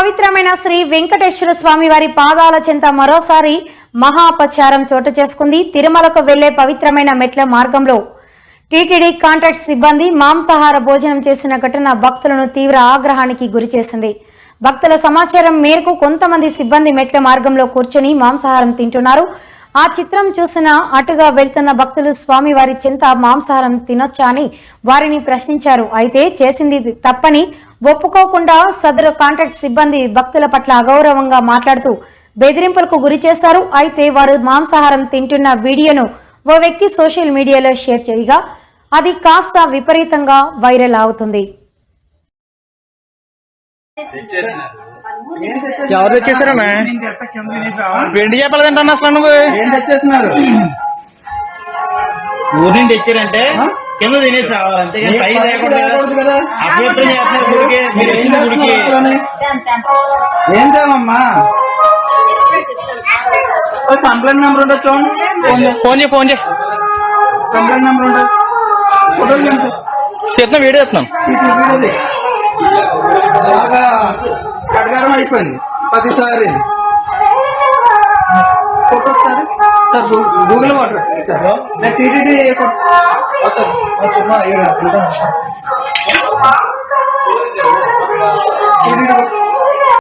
పవిత్రమైన శ్రీ వెంకటేశ్వర స్వామి వారి పాదాల చెంత మరోసారి మహాపచారం చోటు చేసుకుంది. తిరుమలకు వెళ్ళే పవిత్రమైన మెట్ల మార్గంలో టీటీడీ కాంట్రాక్ట్ సిబ్బంది మాంసాహార భోజనం చేసిన ఘటన భక్తులను తీవ్ర ఆగ్రహానికి గురిచేసింది భక్తుల సమాచారం మేరకు కొంతమంది సిబ్బంది మెట్ల మార్గంలో కూర్చొని మాంసాహారం తింటున్నారు. ఆ చిత్రం చూసిన అటుగా వెళ్తున్న భక్తులు స్వామి వారి చింత మాంసాహారం తినొచ్చా అని వారిని ప్రశ్నించారు. అయితే చేసింది తప్పని ఒప్పుకోకుండా సదరు కాంట్రాక్ట్ సిబ్బంది భక్తుల పట్ల అగౌరవంగా మాట్లాడుతూ బెదిరింపులకు గురి చేస్తారు అయితే వారు మాంసాహారం తింటున్న వీడియోను ఓ వ్యక్తి సోషల్ మీడియాలో షేర్ చేయగా అది కాస్త విపరీతంగా వైరల్ అవుతుంది. ఎవరు తెచ్చేసారన్నా వెండి చేపలు తింటాను అసలు నువ్వు? ఏం తెచ్చేస్తున్నారు? ఊరి నుండి తెచ్చారంటే కింద తినేసి రావాలి తేకూడదు కదా. చేస్తున్నారు గుడికి మీరు వచ్చిన గుడికి కంప్లైంట్ నెంబర్ ఉండదు చూడండి. ఫోన్ చేయి. ఫోన్ చేయి కంప్లైంట్ నెంబర్ ఉండదు ఫోటోలు. చేస్తున్నా వీడియో వీడియోది బాగా అయిపోయింది పదిసారి ఒకసారి సార్ గూగుల్ వాటర్ సార్ నేను టీటీడీ టీటీడీ